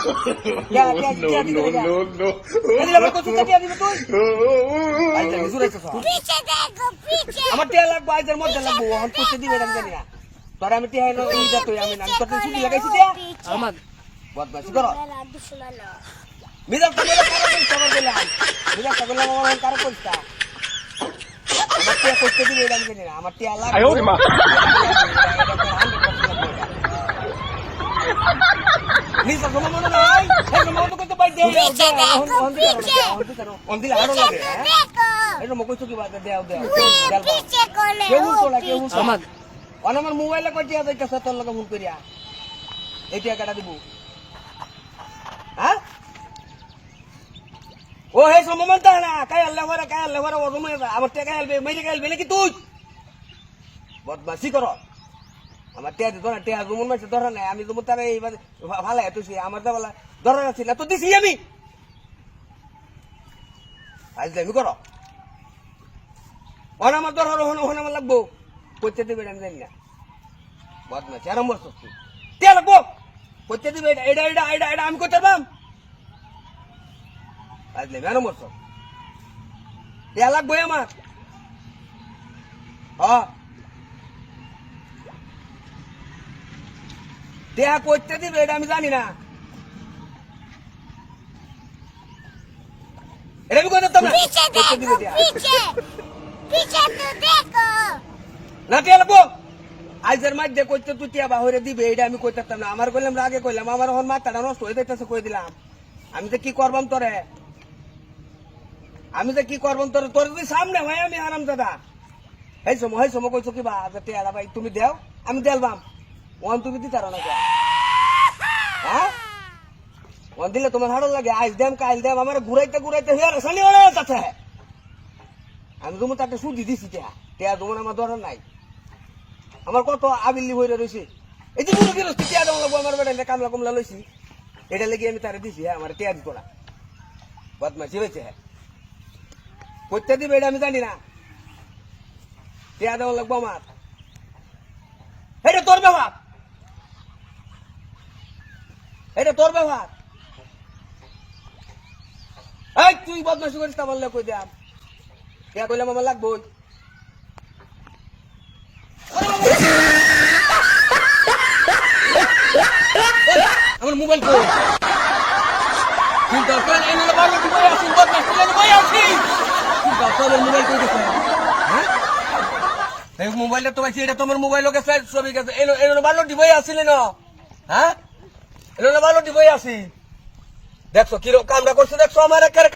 no, no, no, no. আমার টিয়া লাগবো আইজার মধ্যে লাগবো অহন করতে দিবে না জানি না তোর আমি টিয়া হলো এই যা তুই আমি নাম করতে শুনি লাগাইছি টিয়া আমার বদমাশি করো মিজাক তো মেরে কারও কইছ আমার গেলাম মিজাক তো গেলাম আমার কারও কইছ আমার টিয়া করতে দিবে না জানি না আমার টিয়া লাগবে আয় ওরে মা Bisa gumano na ay. Ay gumano ko to by day. Bisa na ako. Piche. Ondi la aro lage. Ero mo ko to ki baat de au de. Piche ko le. Ke hun ko la ke hun ko. Amad. On amar mobile la koti ade kasa tor laga hun koriya. Etia kata dibu. Ha? ও হে সমমন্ত না কাই আল্লাহ ভরে কাই আল্লাহ ভরে ও রুমে আমার টাকা হেলবে মেরে হেলবে নাকি তুই বদমাসি করো আমার টিয়া না টিয়া জুমন মাসে ধরা নাই, আমি জুমন তারা এইবার ভালো তুই আমার দা বলা ধরা আছে না, তো দিছি আমি। আজ আমি করো। অন আমার ধর হন হন আমার লাগবো। করতে দিবে আমি জানি না। বদমাস আরম্ভ করছি কে? লাগবো। করতে দিবে এটা এটা এটা এটা এটা আমি করতে পারবাম আজ লেবে আরম্ভ করছ। কে লাগবো আমার। হ্যাঁ দেখা করতে দিবে এটা আমি জানি না। এটা আমি নষ্ট দিলাম। আমি তো কি করবাম তোরে? আমি তো কি করবাম তোর? তোর যদি সামনে হয় আমি আরাম দাদা এই সময় কইছো কিবা আচ্ছা, তুমি দেও আমি দেলবাম। ওয়ান তুমি দিতার না কে? ওয়ান দিলে তোমার ভালো লাগে। আজ দেম কাল দেম আমার ঘুরাইতে ঘুরাইতে হয়ে শনি হয়ে যাচ্ছে। আমি তোমার তাতে সুদি দিছি টিয়া। টিয়া তোমার নাই। আমার কত আবিল্লি হয়ে রয়েছে এই যে মুরগি রয়েছে টিয়া দেওয়া লাগবো আমার বেটা কামলা কমলা লইছি। এটা লেগে আমি তারে দিছি হ্যাঁ আমার টিয়া দিত না। বদমাসি হয়েছে হ্যাঁ। করতে দিবে এটা আমি জানি না। টিয়া দেওয়া লাগবো আমার। এটা তোর ব্যবহার এটা তোর ব্যবহার। এই, তুই বদমাসি করিস তা বললে কই দিয়াম? টিয়া কইলাম আমার লাগবো আমার মোবাইল কই? চিন্তা এই করেন মোবাইল কই গেছে হ্যাঁ? মোবাইলটা তো এটা তোমার মোবাইল গেছে ছবি গেছে। এলো এলো বারো বই আসিলে না। হ্যাঁ? এলো ভালো বই আসি দেখছ কি কামটা করছে দেখছ আমার একের